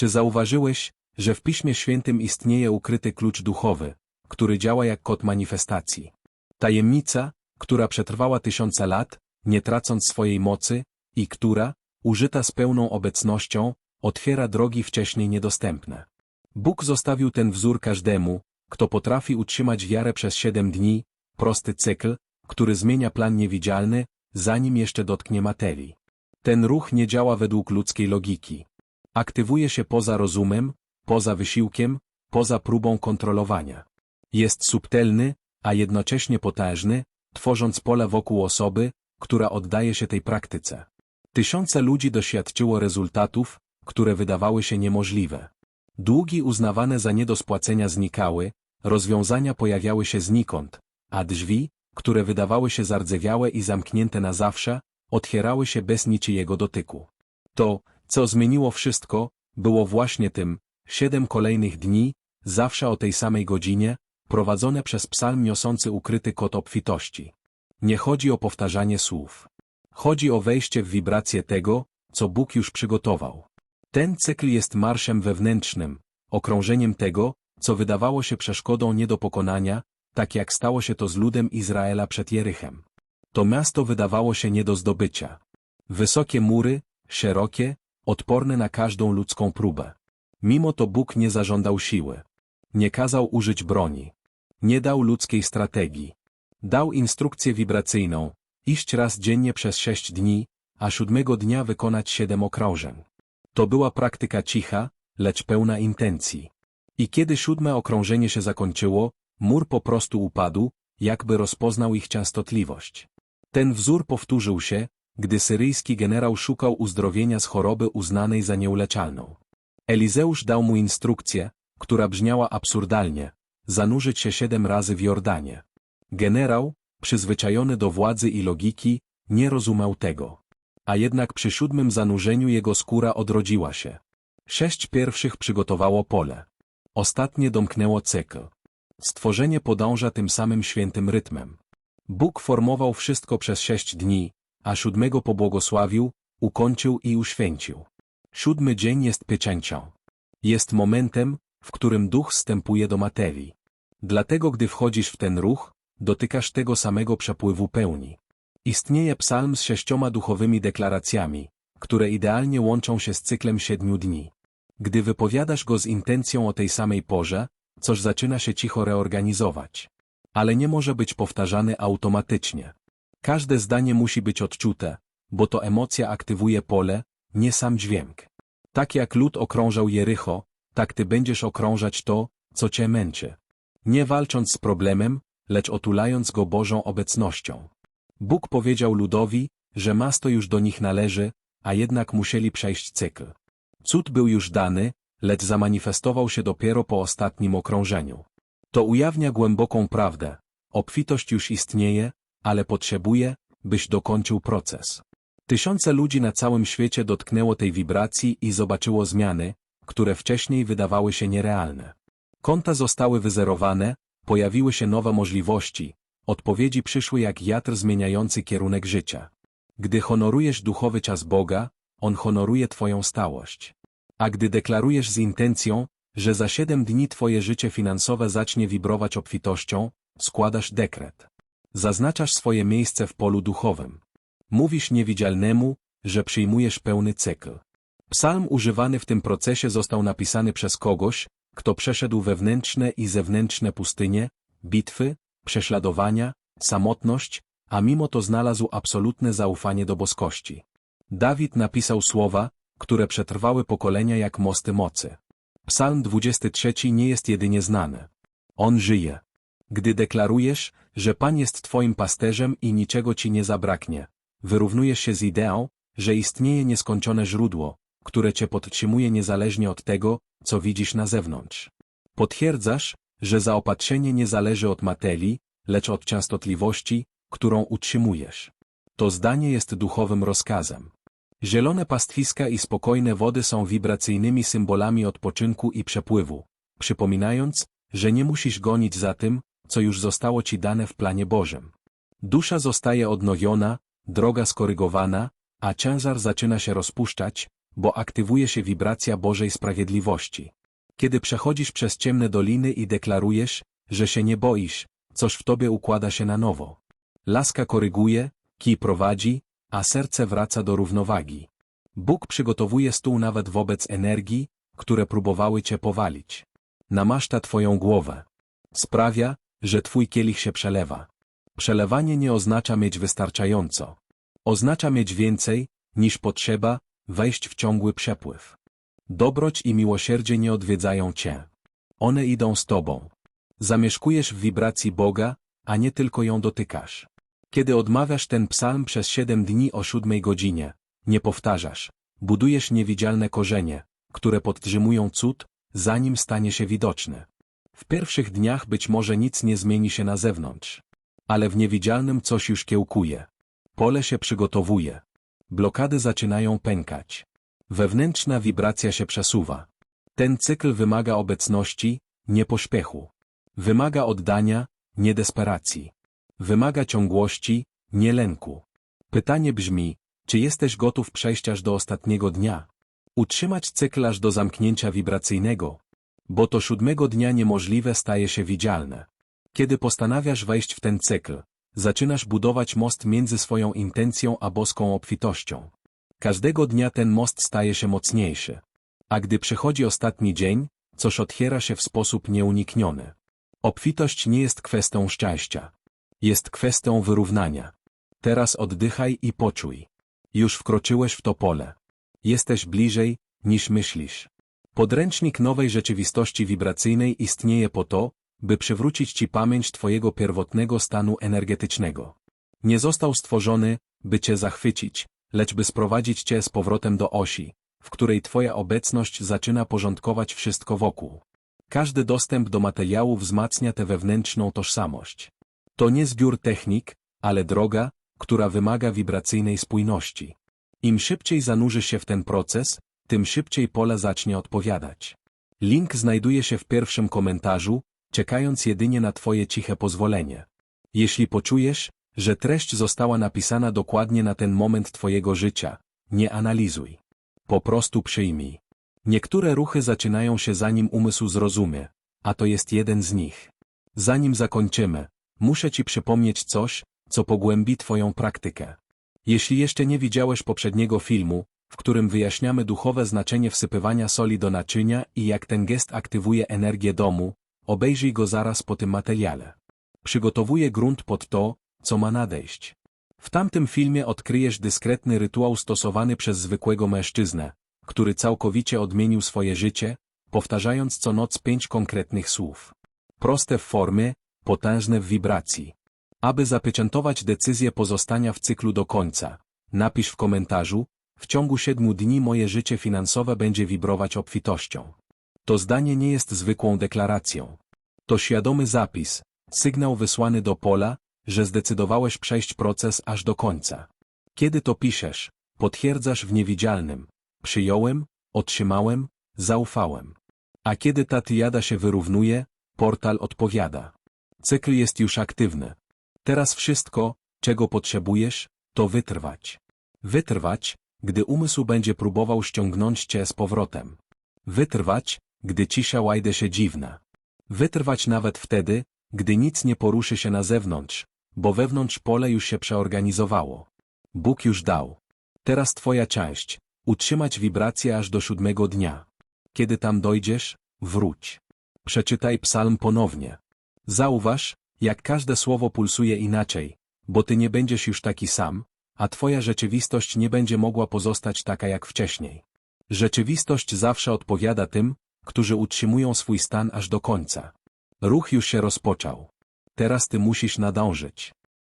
Czy zauważyłeś, że w Piśmie Świętym istnieje ukryty klucz duchowy, który działa jak kod manifestacji? Tajemnica, która przetrwała tysiące lat, nie tracąc swojej mocy, i która, użyta z pełną obecnością, otwiera drogi wcześniej niedostępne. Bóg zostawił ten wzór każdemu, kto potrafi utrzymać wiarę przez siedem dni, prosty cykl, który zmienia plan niewidzialny, zanim jeszcze dotknie materii. Ten ruch nie działa według ludzkiej logiki. Aktywuje się poza rozumem, poza wysiłkiem, poza próbą kontrolowania. Jest subtelny, a jednocześnie potężny, tworząc pole wokół osoby, która oddaje się tej praktyce. Tysiące ludzi doświadczyło rezultatów, które wydawały się niemożliwe. Długi uznawane za nie do spłacenia znikały, rozwiązania pojawiały się znikąd, a drzwi, które wydawały się zardzewiałe i zamknięte na zawsze, otwierały się bez niczyjego dotyku. To, co zmieniło wszystko, było właśnie tym, siedem kolejnych dni, zawsze o tej samej godzinie, prowadzone przez psalm niosący ukryty kod obfitości. Nie chodzi o powtarzanie słów. Chodzi o wejście w wibrację tego, co Bóg już przygotował. Ten cykl jest marszem wewnętrznym, okrążeniem tego, co wydawało się przeszkodą nie do pokonania, tak jak stało się to z ludem Izraela przed Jerychem. To miasto wydawało się nie do zdobycia. Wysokie mury, szerokie, odporne na każdą ludzką próbę. Mimo to Bóg nie zażądał siły. Nie kazał użyć broni. Nie dał ludzkiej strategii. Dał instrukcję wibracyjną, iść raz dziennie przez sześć dni, a siódmego dnia wykonać siedem okrążeń. To była praktyka cicha, lecz pełna intencji. I kiedy siódme okrążenie się zakończyło, mur po prostu upadł, jakby rozpoznał ich częstotliwość. Ten wzór powtórzył się, gdy syryjski generał szukał uzdrowienia z choroby uznanej za nieuleczalną. Elizeusz dał mu instrukcję, która brzmiała absurdalnie, zanurzyć się siedem razy w Jordanie. Generał, przyzwyczajony do władzy i logiki, nie rozumiał tego. A jednak przy siódmym zanurzeniu jego skóra odrodziła się. Sześć pierwszych przygotowało pole. Ostatnie domknęło cykl. Stworzenie podąża tym samym świętym rytmem. Bóg formował wszystko przez sześć dni, a siódmego pobłogosławił, ukończył i uświęcił. Siódmy dzień jest pieczęcią. Jest momentem, w którym duch wstępuje do materii. Dlatego gdy wchodzisz w ten ruch, dotykasz tego samego przepływu pełni. Istnieje psalm z sześcioma duchowymi deklaracjami, które idealnie łączą się z cyklem siedmiu dni. Gdy wypowiadasz go z intencją o tej samej porze, coś zaczyna się cicho reorganizować. Ale nie może być powtarzany automatycznie. Każde zdanie musi być odczute, bo to emocja aktywuje pole, nie sam dźwięk. Tak jak lud okrążał Jericho, tak ty będziesz okrążać to, co cię męczy. Nie walcząc z problemem, lecz otulając go Bożą obecnością. Bóg powiedział ludowi, że miasto już do nich należy, a jednak musieli przejść cykl. Cud był już dany, lecz zamanifestował się dopiero po ostatnim okrążeniu. To ujawnia głęboką prawdę. Obfitość już istnieje, ale potrzebuje, byś dokończył proces. Tysiące ludzi na całym świecie dotknęło tej wibracji i zobaczyło zmiany, które wcześniej wydawały się nierealne. Konta zostały wyzerowane, pojawiły się nowe możliwości, odpowiedzi przyszły jak wiatr zmieniający kierunek życia. Gdy honorujesz duchowy czas Boga, On honoruje Twoją stałość. A gdy deklarujesz z intencją, że za siedem dni Twoje życie finansowe zacznie wibrować obfitością, składasz dekret. Zaznaczasz swoje miejsce w polu duchowym. Mówisz niewidzialnemu, że przyjmujesz pełny cykl. Psalm używany w tym procesie został napisany przez kogoś, kto przeszedł wewnętrzne i zewnętrzne pustynie, bitwy, prześladowania, samotność, a mimo to znalazł absolutne zaufanie do boskości. Dawid napisał słowa, które przetrwały pokolenia jak mosty mocy. Psalm 23 nie jest jedynie znany. On żyje. Gdy deklarujesz, że Pan jest Twoim pasterzem i niczego Ci nie zabraknie, wyrównujesz się z ideą, że istnieje nieskończone źródło, które Cię podtrzymuje niezależnie od tego, co widzisz na zewnątrz. Potwierdzasz, że zaopatrzenie nie zależy od materii, lecz od częstotliwości, którą utrzymujesz. To zdanie jest duchowym rozkazem. Zielone pastwiska i spokojne wody są wibracyjnymi symbolami odpoczynku i przepływu, przypominając, że nie musisz gonić za tym, co już zostało ci dane w planie Bożym. Dusza zostaje odnowiona, droga skorygowana, a ciężar zaczyna się rozpuszczać, bo aktywuje się wibracja Bożej Sprawiedliwości. Kiedy przechodzisz przez ciemne doliny i deklarujesz, że się nie boisz, coś w tobie układa się na nowo. Laska koryguje, kij prowadzi, a serce wraca do równowagi. Bóg przygotowuje stół nawet wobec energii, które próbowały cię powalić. Namaszcza twoją głowę. Sprawia, że twój kielich się przelewa. Przelewanie nie oznacza mieć wystarczająco. Oznacza mieć więcej, niż potrzeba, wejść w ciągły przepływ. Dobroć i miłosierdzie nie odwiedzają cię. One idą z tobą. Zamieszkujesz w wibracji Boga, a nie tylko ją dotykasz. Kiedy odmawiasz ten psalm przez siedem dni o siódmej godzinie, nie powtarzasz, budujesz niewidzialne korzenie, które podtrzymują cud, zanim stanie się widoczny. W pierwszych dniach być może nic nie zmieni się na zewnątrz. Ale w niewidzialnym coś już kiełkuje. Pole się przygotowuje. Blokady zaczynają pękać. Wewnętrzna wibracja się przesuwa. Ten cykl wymaga obecności, nie pośpiechu. Wymaga oddania, nie desperacji. Wymaga ciągłości, nie lęku. Pytanie brzmi, czy jesteś gotów przejść aż do ostatniego dnia? Utrzymać cykl aż do zamknięcia wibracyjnego, bo to siódmego dnia niemożliwe staje się widzialne. Kiedy postanawiasz wejść w ten cykl, zaczynasz budować most między swoją intencją a boską obfitością. Każdego dnia ten most staje się mocniejszy. A gdy przychodzi ostatni dzień, coś otwiera się w sposób nieunikniony. Obfitość nie jest kwestią szczęścia. Jest kwestią wyrównania. Teraz oddychaj i poczuj. Już wkroczyłeś w to pole. Jesteś bliżej, niż myślisz. Podręcznik nowej rzeczywistości wibracyjnej istnieje po to, by przywrócić Ci pamięć Twojego pierwotnego stanu energetycznego. Nie został stworzony, by Cię zachwycić, lecz by sprowadzić Cię z powrotem do osi, w której Twoja obecność zaczyna porządkować wszystko wokół. Każdy dostęp do materiału wzmacnia tę wewnętrzną tożsamość. To nie zbiór technik, ale droga, która wymaga wibracyjnej spójności. Im szybciej zanurzy się w ten proces, tym szybciej pole zacznie odpowiadać. Link znajduje się w pierwszym komentarzu, czekając jedynie na Twoje ciche pozwolenie. Jeśli poczujesz, że treść została napisana dokładnie na ten moment Twojego życia, nie analizuj. Po prostu przyjmij. Niektóre ruchy zaczynają się zanim umysł zrozumie, a to jest jeden z nich. Zanim zakończymy, muszę Ci przypomnieć coś, co pogłębi Twoją praktykę. Jeśli jeszcze nie widziałeś poprzedniego filmu, w którym wyjaśniamy duchowe znaczenie wsypywania soli do naczynia i jak ten gest aktywuje energię domu, obejrzyj go zaraz po tym materiale. Przygotowuję grunt pod to, co ma nadejść. W tamtym filmie odkryjesz dyskretny rytuał stosowany przez zwykłego mężczyznę, który całkowicie odmienił swoje życie, powtarzając co noc pięć konkretnych słów. Proste w formie, potężne w wibracji. Aby zapieczętować decyzję pozostania w cyklu do końca, napisz w komentarzu, w ciągu siedmiu dni moje życie finansowe będzie wibrować obfitością. To zdanie nie jest zwykłą deklaracją. To świadomy zapis, sygnał wysłany do pola, że zdecydowałeś przejść proces aż do końca. Kiedy to piszesz, potwierdzasz w niewidzialnym. Przyjąłem, otrzymałem, zaufałem. A kiedy ta tiada się wyrównuje, portal odpowiada. Cykl jest już aktywny. Teraz wszystko, czego potrzebujesz, to wytrwać. Wytrwać, gdy umysł będzie próbował ściągnąć cię z powrotem. Wytrwać, gdy cisza łajde się dziwna. Wytrwać nawet wtedy, gdy nic nie poruszy się na zewnątrz, bo wewnątrz pole już się przeorganizowało. Bóg już dał. Teraz twoja część, utrzymać wibrację aż do siódmego dnia. Kiedy tam dojdziesz, wróć. Przeczytaj psalm ponownie. Zauważ, jak każde słowo pulsuje inaczej, bo ty nie będziesz już taki sam, a twoja rzeczywistość nie będzie mogła pozostać taka jak wcześniej. Rzeczywistość zawsze odpowiada tym, którzy utrzymują swój stan aż do końca. Ruch już się rozpoczął. Teraz ty musisz nadążyć.